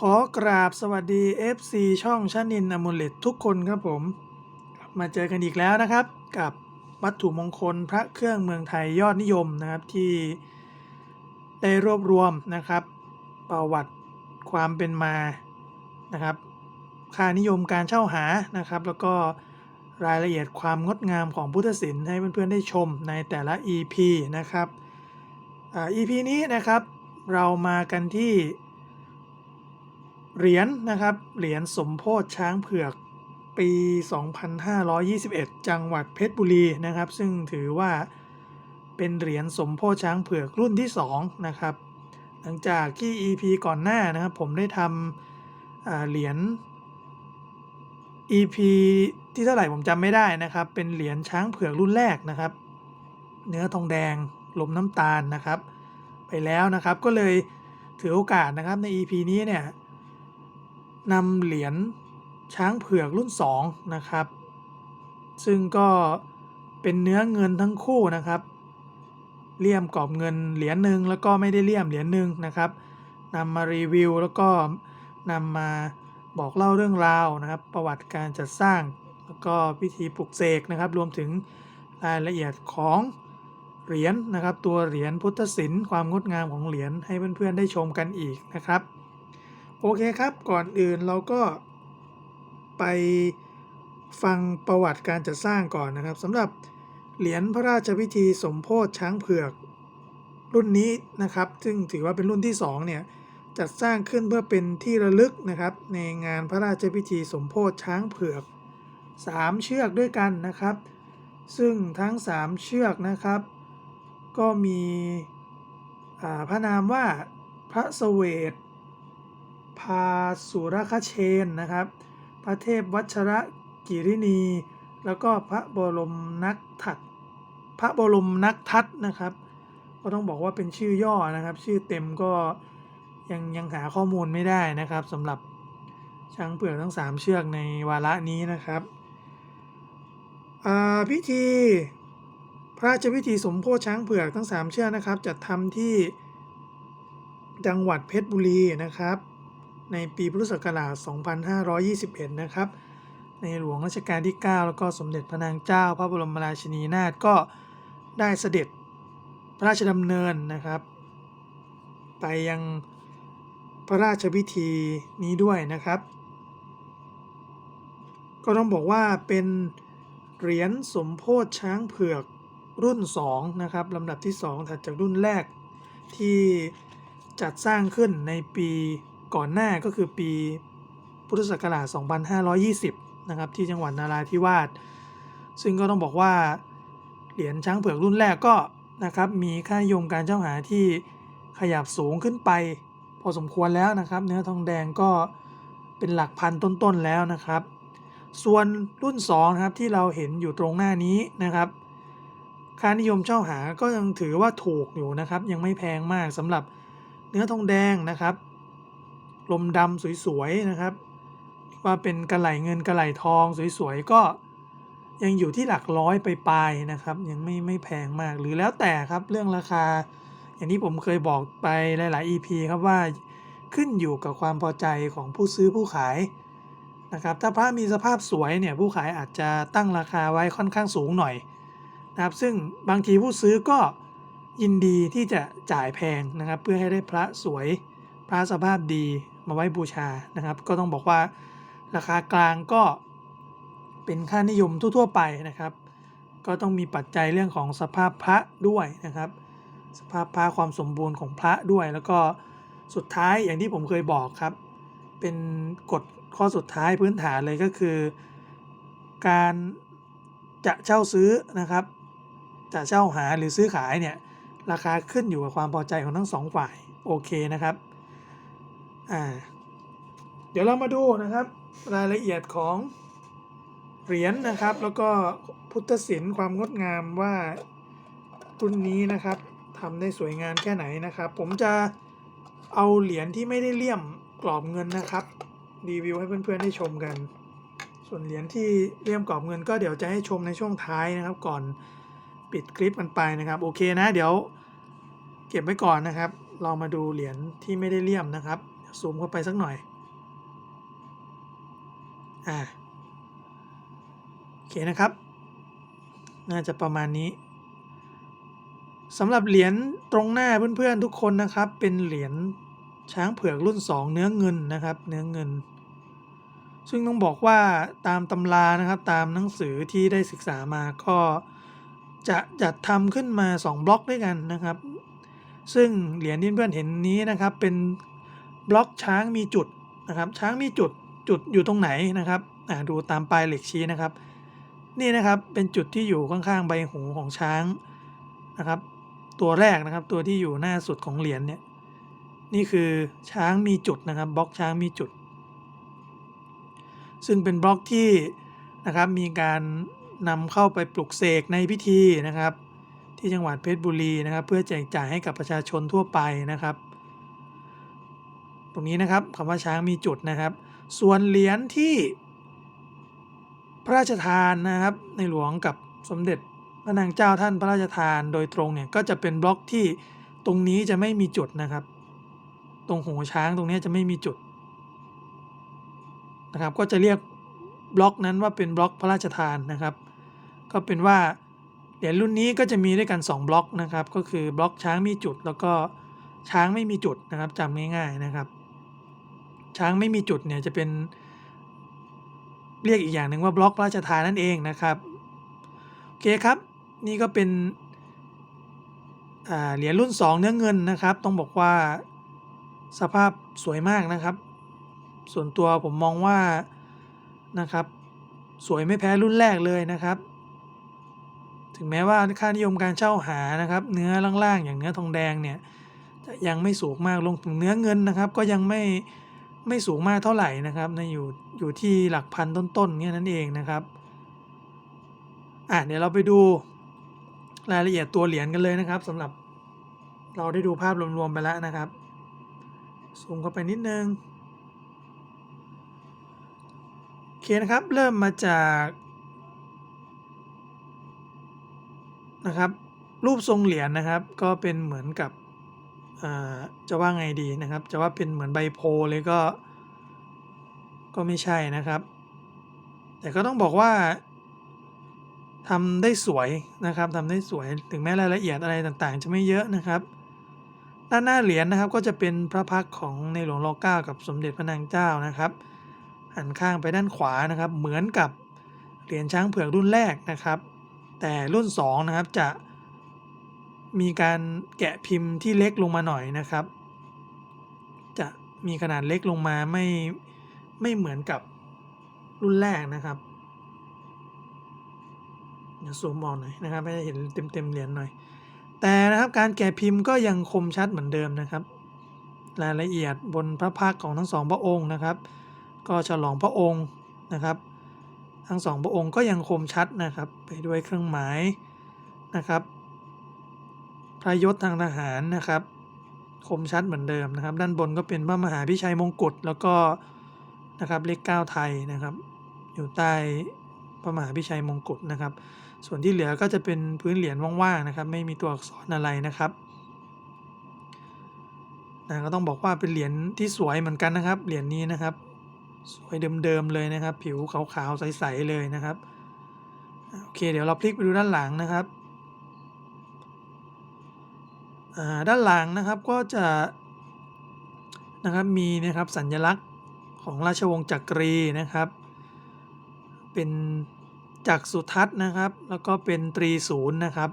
ขอกราบสวัสดี FC ช่องชานินอมูเลตทุกคนครับผม มาเจอกันอีกแล้วนะครับ กับวัตถุมงคลพระเครื่องเมืองไทยยอดนิยมนะครับที่ได้รวบรวมนะครับ ประวัติความเป็นมานะครับ ค่านิยมการเช่าหานะครับ แล้วก็รายละเอียดความงดงามของพุทธศิลป์ให้เพื่อนๆได้ชมในแต่ละ EP นะครับอ่า EP นี้นะครับเรามากันที่ เหรียญนะครับ เหรียญสมโพธช้างเผือกปี 2521 จังหวัดเพชรบุรีนะครับ ซึ่งถือว่าเป็นเหรียญสมโพธช้างเผือกรุ่นที่ 2 นะครับ หลังจากที่ EP ก่อนหน้านะครับ ผมได้ทำเหรียญ EP ที่เท่าไหร่ผมจำไม่ได้นะครับ เป็นเหรียญช้างเผือกรุ่นแรกนะครับ เนื้อทองแดงลมน้ำตาลนะครับ ไปแล้วนะครับก็เลยถือโอกาสนะครับใน EP นี้เนี่ย นำเหรียญช้างเผือกรุ่น 2 นะครับ ซึ่งก็เป็นเนื้อเงินทั้งคู่นะครับเลี่ยมกรอบเงินเหรียญหนึ่งแล้วก็ไม่ได้เลี่ยมเหรียญหนึ่งนะครับนำมารีวิวแล้วก็นำมาบอกเล่าเรื่องราวนะครับ ประวัติการจัดสร้าง แล้วก็พิธีปลุกเสกนะครับ รวมถึงรายละเอียดของเหรียญนะครับ ตัวเหรียญพุทธศิลป์ความงดงามของเหรียญให้เพื่อนๆได้ชมกันอีกนะครับ โอเคครับ ก่อนอื่นเราก็ไปฟังประวัติการจัดสร้างก่อนนะครับสำหรับเหรียญพระราชพิธีสมโพธิช้างเผือกรุ่นนี้นะครับ ซึ่งถือว่าเป็นรุ่นที่2เนี่ยจัดสร้างขึ้นเพื่อเป็นที่ระลึกนะครับ ในงานพระราชพิธีสมโพธิช้างเผือก 3 เชือกด้วยกันนะครับ ซึ่งทั้ง 3 เชือกนะครับ ก็มีพระนามว่าพระเสวต พาสุรคเชนนะครับ พระเทพวัชระกิรินี แล้วก็พระบรมนักถัดพระบรมนักทัตนะครับ ก็ต้องบอกว่าเป็นชื่อย่อนะครับ ชื่อเต็มก็ยังยังหาข้อมูลไม่ได้นะครับสำหรับช้างเผือกทั้ง 3 เชือกในวาระนี้นะครับพิธีพระราชพิธีสมโพธิช้างเผือกทั้ง 3 เชือกนะครับจัดทำที่จังหวัดเพชรบุรีนะครับ ในปีพุทธศักราช 2521 นะครับ ในหลวงรัชกาลที่ 9 แล้วก็สมเด็จพระนางเจ้า พระบรมราชินีนาถก็ได้เสด็จพระราชดำเนินนะครับ ไปยังพระราชพิธีนี้ด้วยนะครับ ก็ต้องบอกว่าเป็นเหรียญสมโพธิช้างเผือกรุ่น 2 นะครับลำดับที่ 2 ถัดจากรุ่นแรกที่จัดสร้างขึ้นในปี ก่อนหน้าก็คือปีพุทธศักราช 2520 นะครับ ที่จังหวัดนาราธิวาส ซึ่งก็ต้องบอกว่าเหรียญช้างเผือกรุ่นแรกก็นะครับมีค่านิยมการเช่าหาที่ขยับสูงขึ้นไป พอสมควรแล้วนะครับ เนื้อทองแดงก็เป็นหลักพันต้นๆแล้วนะครับ ส่วนรุ่น2นะครับที่เราเห็นอยู่ตรงหน้านี้นะครับค่านิยมเช่าหาก็ยังถือว่าถูกอยู่นะครับ ยังไม่แพงมากสำหรับเนื้อทองแดงนะครับ ลมดำสวยๆนะครับ ว่าเป็นกระไหลเงินกระไหลทองสวยๆก็ยังอยู่ที่หลักร้อยไปปลายนะครับ ยังไม่ไม่แพงมากหรือแล้วแต่ครับเรื่องราคา อย่างที่ผมเคยบอกไปหลาย ๆ EP ครับว่าขึ้นอยู่กับความพอใจของผู้ซื้อผู้ขายนะครับ ถ้าพระมีสภาพสวยเนี่ยผู้ขายอาจจะตั้งราคาไว้ค่อนข้างสูงหน่อยนะครับ ซึ่งบางทีผู้ซื้อก็ยินดีที่จะจ่ายแพงนะครับ เพื่อให้ได้พระสวยพระสภาพดี มาไว้บูชานะครับ ก็ต้องบอกว่าราคากลางก็เป็นค่านิยมทั่วๆไปนะครับ ก็ต้องมีปัจจัยเรื่องของสภาพพระด้วยนะครับ สภาพพระความสมบูรณ์ของพระด้วย แล้วก็สุดท้ายอย่างที่ผมเคยบอกครับ เป็นกฎข้อสุดท้ายพื้นฐานเลยก็คือ การจะเช่าซื้อนะครับ จะเช่าหาหรือซื้อขายเนี่ยราคาขึ้นอยู่กับความพอใจของทั้งสองฝ่ายโอเคนะครับ อ่า เดี๋ยวเรามาดูนะครับ รายละเอียดของเหรียญนะครับ แล้วก็พุทธศิลป์ความงดงามว่ารุ่นนี้นะครับทำได้สวยงามแค่ไหนนะครับ ผมจะเอาเหรียญที่ไม่ได้เลี่ยมกรอบเงินนะครับรีวิวให้เพื่อนๆได้ชมกัน ส่วนเหรียญที่เลี่ยมกรอบเงิน ก็เดี๋ยวจะให้ชมในช่วงท้ายนะครับ ก่อนปิดคลิปกันไปนะครับ โอเคนะ เดี๋ยวเก็บไว้ก่อนนะครับ เรามาดูเหรียญที่ไม่ได้เลี่ยมนะครับ ซูมเข้าไปสักหน่อย อ่า โอเคนะครับ น่าจะประมาณนี้สำหรับเหรียญตรงหน้าเพื่อนๆทุกคนนะครับ เป็นเหรียญช้างเผือกรุ่น 2 เนื้อเงินนะครับ เนื้อเงิน ซึ่งต้องบอกว่าตามตำรานะครับ ตามหนังสือที่ได้ศึกษามาก็จะจัดทำขึ้นมา 2 บล็อกด้วยกันนะครับ ซึ่งเหรียญที่เพื่อนเห็นนี้นะครับ เป็น บล็อกช้างมีจุดนะครับ ช้างมีจุดจุดอยู่ตรงไหนนะครับดูตามปลายเหล็กชี้นะครับ นี่นะครับเป็นจุดที่อยู่ข้างๆใบหูของช้างนะครับ ตัวแรกนะครับตัวที่อยู่หน้าสุดของเหรียญเนี่ยนี่คือช้างมีจุดนะครับบล็อกช้างมีจุด ซึ่งเป็นบล็อกที่นะครับมีการนำเข้าไปปลุกเสกในพิธีนะครับ ที่จังหวัดเพชรบุรีนะครับ เพื่อแจกจ่ายให้กับประชาชนทั่วไปนะครับ ตรงนี้นะครับคำว่าช้างมีจุดนะครับ ส่วนเหรียญที่พระราชทานนะครับ ในหลวงกับสมเด็จพระนางเจ้าท่านพระราชทานโดยตรงเนี่ยก็จะเป็นบล็อกที่ตรงนี้จะไม่มีจุดนะครับ ตรงหูช้างตรงนี้จะไม่มีจุดนะครับ ก็จะเรียกบล็อกนั้นว่าเป็นบล็อกพระราชทานนะครับ ก็เป็นว่าเหรียญรุ่นนี้ก็จะมีด้วยกัน 2 บล็อกนะครับ ก็คือบล็อกช้างมีจุด แล้วก็ช้างไม่มีจุดนะครับจำง่ายๆนะครับ ช้างไม่มีจุดเนี่ยจะเป็น เรียกอีกอย่างหนึ่งว่าบล็อกระราชทานนั่นเองนะครับโอเคครับ นี่ก็เป็นเหรียญรุ่น 2 เนื้อเงินนะครับ ต้องบอกว่าสภาพสวยมากนะครับ ส่วนตัวผมมองว่านะครับ สวยไม่แพ้รุ่นแรกเลยนะครับ ถึงแม้ว่าค่านิยมการเช่าหานะครับ เนื้อล่างๆอย่างเนื้อทองแดงเนี่ยจะยังไม่สูงมากลงถึงเนื้อเงินนะครับ ก็ยังไม่ ไม่สูงมากเท่าไหร่นะครับในอยู่อยู่ที่หลักพันต้นๆเนี่ยนั่นเองนะครับอะเดี๋ยวเราไปดูรายละเอียดตัวเหรียญกันเลยนะครับสำหรับเราได้ดูภาพรวมๆไปแล้วนะครับซูมเข้าไปนิดนึงโอเคนะครับเริ่มมาจากนะครับรูปทรงเหรียญนะครับ ก็เป็นเหมือนกับ จะว่าไงดีนะครับ จะว่าเป็นเหมือนใบโพเลยก็ ก็ไม่ใช่นะครับ แต่ก็ต้องบอกว่าทำได้สวยนะครับทำได้สวยถึงแม้รายละเอียดอะไรต่างๆ จะไม่เยอะนะครับ ด้านหน้าเหรียญนะครับก็จะเป็นพระพักของในหลวงรอเก้ากับสมเด็จพระนางเจ้านะครับ หันข้างไปด้านขวานะครับ เหมือนกับเหรียญช้างเผือกรุ่นแรกนะครับ แต่รุ่น2นะครับจะ มีการแกะพิมพ์ที่เล็กลงมาหน่อยนะครับ จะมีขนาดเล็กลงมาไม่ไม่เหมือนกับรุ่นแรกนะครับเดี๋ยวซูมออกหน่อยนะครับให้เห็นเต็มเต็มเหรียญหน่อย แต่นะครับการแกะพิมพ์ก็ยังคมชัดเหมือนเดิมนะครับ รายละเอียดบนพระพักของทั้งสองพระองค์นะครับ ก็ฉลองพระองค์นะครับ ทั้งสองพระองค์ก็ยังคมชัดนะครับ ไปด้วยเครื่องหมายนะครับ พระยศทางทหารนะครับ คมชัดเหมือนเดิมนะครับ ด้านบนก็เป็นพระมหาพิชัยมงกุฎแล้วก็นะครับเลขเก้าไทยนะครับ อยู่ใต้พระมหาพิชัยมงกุฎนะครับ ส่วนที่เหลือก็จะเป็นพื้นเหรียญว่างๆนะครับ ไม่มีตัวอักษรอะไรนะครับนะก็ต้องบอกว่าเป็นเหรียญที่สวยเหมือนกันนะครับเหรียญนี้นะครับ สวยเดิมๆเลยนะครับ ผิวขาวๆใสๆเลยนะครับโอเค เดี๋ยวเราพลิกไปดูด้านหลังนะครับ ด้านหลังนะครับก็จะนะครับมีนะครับสัญลักษณ์ของราชวงศ์จักรีนะครับ เป็นจักรสุทัศน์นะครับ แล้วก็เป็นตรีศูนย์นะครับ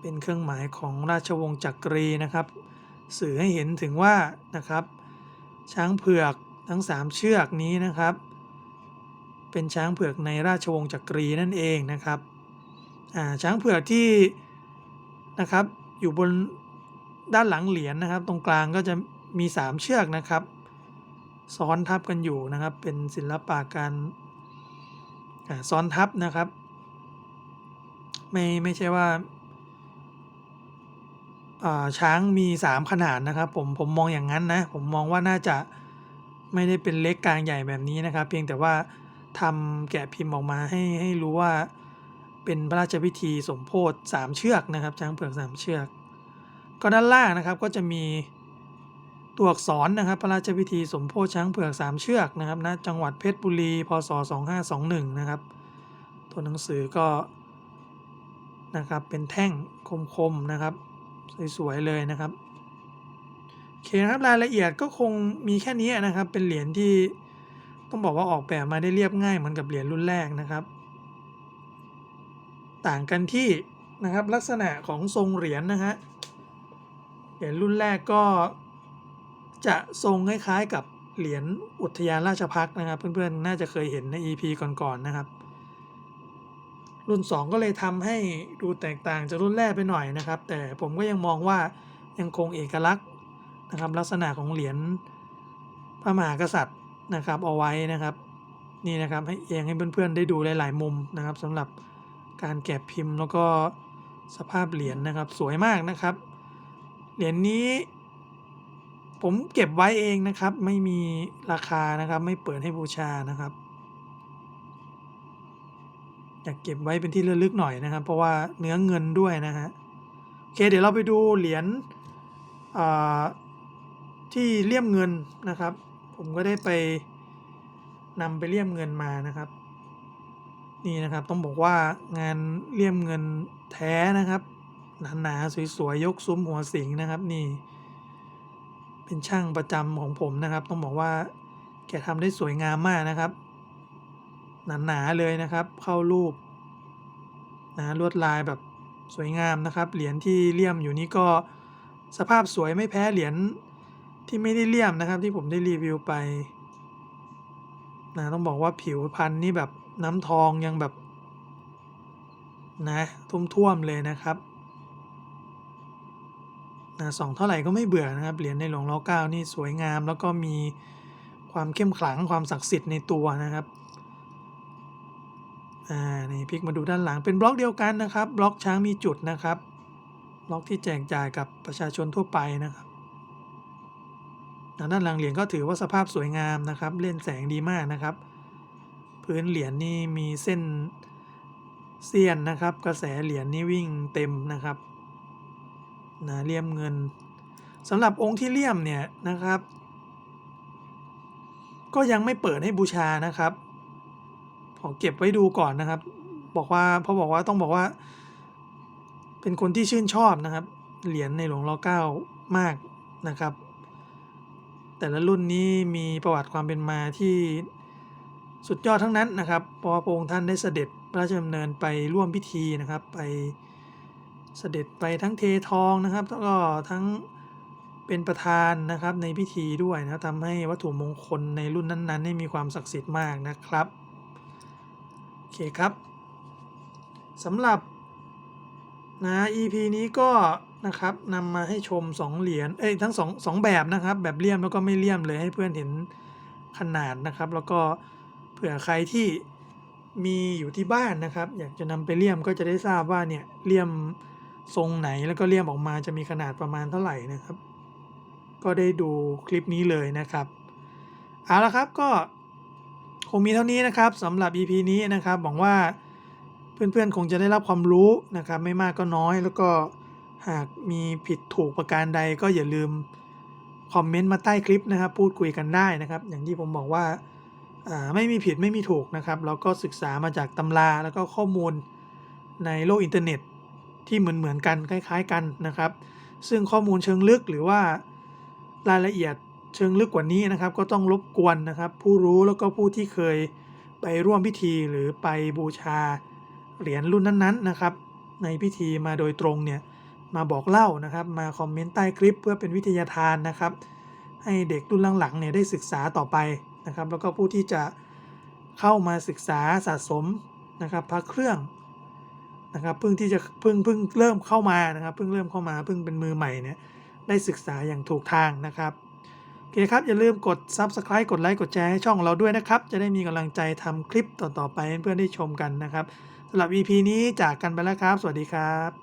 เป็นเครื่องหมายของราชวงศ์จักรีนะครับ สื่อให้เห็นถึงว่านะครับ ช้างเผือกทั้ง 3 เชือกนี้นะครับ เป็นช้างเผือกในราชวงศ์จักรีนั่นเองนะครับช้างเผือกที่ นะครับ อยู่บนด้านหลังเหรียญนะครับ ตรงกลางก็จะมี 3 เชือกนะครับ ซ้อนทับกันอยู่นะครับ เป็นศิลปะการซ้อนทับนะครับ ไม่ไม่ใช่ว่าช้างมี 3 ขนาดนะครับ ผมผมมองอย่างนั้นนะ ผมมองว่าน่าจะไม่ได้เป็นเล็กกลางใหญ่แบบนี้นะครับ เพียงแต่ว่าทำแกะพิมพ์ออกมาให้ให้รู้ว่า เป็นพระราชพิธีสมโพธิสามเชือกนะครับ ช้างเผือกสามเชือก ก็ด้านล่างนะครับก็จะมีตัวอักษรนะครับ พระราชพิธีสมโพธิช้างเผือกสามเชือกนะครับณจังหวัดเพชรบุรี พศ 2521 นะครับ ตัวหนังสือก็นะครับเป็นแท่งคมๆนะครับ สวยๆเลยนะครับโอเคนะครับรายละเอียดก็คงมีแค่นี้นะครับ เป็นเหรียญที่ต้องบอกว่าออกแบบมาได้เรียบง่ายเหมือนกับเหรียญรุ่นแรกนะครับ ต่างกันที่นะครับลักษณะของทรงเหรียญนะฮะเหรียญรุ่นแรกก็จะทรงคล้ายๆกับเหรียญอุทยานราชพักนะครับ เพื่อนๆน่าจะเคยเห็นใน EP ก่อนๆนะครับ รุ่น 2 ก็เลยทำให้ดูแตกต่างจากรุ่นแรกไปหน่อยนะครับ แต่ผมก็ยังมองว่ายังคงเอกลักษณ์นะครับ ลักษณะของเหรียญพระมหากษัตริย์นะครับเอาไว้นะครับ นี่นะครับให้เองให้เพื่อนๆได้ดูหลายๆมุมนะครับสำหรับ การแกะพิมพ์แล้วก็สภาพเหรียญนะครับ สวยมากนะครับ เหรียญนี้ ผมเก็บไว้เองนะครับ ไม่มีราคานะครับ ไม่เปิดให้บูชานะครับ อยากเก็บไว้เป็นที่ระลึกหน่อยนะครับ เพราะว่าเนื้อเงินด้วยนะฮะโอเคเดี๋ยวเราไปดูเหรียญที่เลี่ยมเงินนะครับ ผมก็ได้ไปนำไปเลี่ยมเงินมานะครับ นี่นะครับต้องบอกว่างานเลี่ยมเงินแท้นะครับหนาๆสวยๆยกซุ้มหัวสิงนะครับนี่ เป็นช่างประจำของผมนะครับ ต้องบอกว่าแกทำได้สวยงามมากนะครับ หนาๆเลยนะครับ เข้ารูปนะลวดลายแบบสวยงามนะครับ เหรียญที่เลี่ยมอยู่นี้ก็สภาพสวยไม่แพ้เหรียญที่ไม่ได้เลี่ยมนะครับ ที่ผมได้รีวิวไปนะต้องบอกว่าผิวพันธุ์นี่แบบ น้ำทองยังแบบ นะท่วมๆเลยนะครับนะสองเท่าไหร่ก็ไม่เบื่อนะครับ เหรียญในหลวงรัชกาลนี่สวยงาม แล้วก็มีความเข้มขลังความศักดิ์สิทธิ์ในตัวนะครับอ่านี่พลิกมาดูด้านหลังเป็นบล็อกเดียวกันนะครับ บล็อกช้างมีจุดนะครับ บล็อกที่แจกจ่ายกับประชาชนทั่วไปนะครับด้านหลังเหรียญก็ถือว่าสภาพสวยงามนะครับ เล่นแสงดีมากนะครับ พื้นเหรียญนี่มีเส้นเสี้ยนนะครับ กระแสเหรียญนี่วิ่งเต็มนะครับนะเลี่ยมเงินสำหรับองค์ที่เลี่ยมเนี่ยนะครับ ก็ยังไม่เปิดให้บูชานะครับขอเก็บไว้ดูก่อนนะครับ บอกว่าเพราะบอกว่าต้องบอกว่า เป็นคนที่ชื่นชอบนะครับ เหรียญในหลวงรัชกาลมากนะครับ แต่ละรุ่นนี้มีประวัติความเป็นมาที่ สุดยอดทั้งนั้นนะครับเพราะพระองค์ท่านได้เสด็จพระราชดำเนินไปร่วมพิธีนะครับไปเสด็จไปทั้งเททองนะครับแล้วก็ทั้งเป็นประธานนะครับในพิธีด้วยนะทำให้วัตถุมงคลในรุ่นนั้นๆให้มีความศักดิ์สิทธิ์มากนะครับโอเคครับสำหรับนะ EP นี้ก็นะครับนำมาให้ชม 2 เหรียญเอ้ยทั้ง2 2แบบนะครับ แบบเลี่ยมแล้วก็ไม่เลี่ยมเลยให้เพื่อนเห็นขนาดนะครับ แล้วก็ ผื่อใครที่มีอยู่ที่บ้านนะครับ อยากจะนำไปเลี่ยมก็จะได้ทราบว่าเนี่ยเลี่ยมทรงไหนแล้วก็เลี่ยมออกมาจะมีขนาดประมาณเท่าไหร่นะครับ ก็ได้ดูคลิปนี้เลยนะครับเอาละครับก็คงมีเท่านี้นะครับสำหรับ EP นี้นะครับหวังว่าเพื่อนๆคงจะได้รับความรู้นะครับ ไม่มากก็น้อย แล้วก็หากมีผิดถูกประการใดก็อย่าลืมคอมเมนต์มาใต้คลิปนะครับ พูดคุยกันได้นะครับ อย่างที่ผมบอกว่า ไม่มีผิดไม่มีถูกนะครับ เราก็ศึกษามาจากตำราแล้วก็ข้อมูลในโลกอินเทอร์เน็ตที่เหมือนเหมือนกันคล้ายๆกันนะครับ ซึ่งข้อมูลเชิงลึกหรือว่ารายละเอียดเชิงลึกกว่านี้นะครับ ก็ต้องรบกวนนะครับ ผู้รู้แล้วก็ผู้ที่เคยไปร่วมพิธีหรือไปบูชาเหรียญรุ่นนั้นๆนะครับ ในพิธีมาโดยตรงเนี่ยมาบอกเล่านะครับ มาคอมเมนต์ใต้คลิปเพื่อเป็นวิทยาทานนะครับ ให้เด็กรุ่นหลังๆเนี่ยได้ศึกษาต่อไป นะครับ แล้วก็ผู้ที่จะเข้ามาศึกษาสะสมนะครับพระเครื่องนะครับเพิ่งที่จะเพิ่งเพิ่งเริ่มเข้ามานะครับเพิ่งเริ่มเข้ามาเพิ่งเป็นมือใหม่เนี่ยได้ศึกษาอย่างถูกทางนะครับโอเคครับ อย่าลืมกด Subscribe กดไลค์กดแชร์ให้ช่องเราด้วยนะครับ จะได้มีกำลังใจทำคลิปต่อๆไปให้เพื่อนๆได้ชมกันนะครับสำหรับ EP นี้จากกันไปแล้วครับ สวัสดีครับ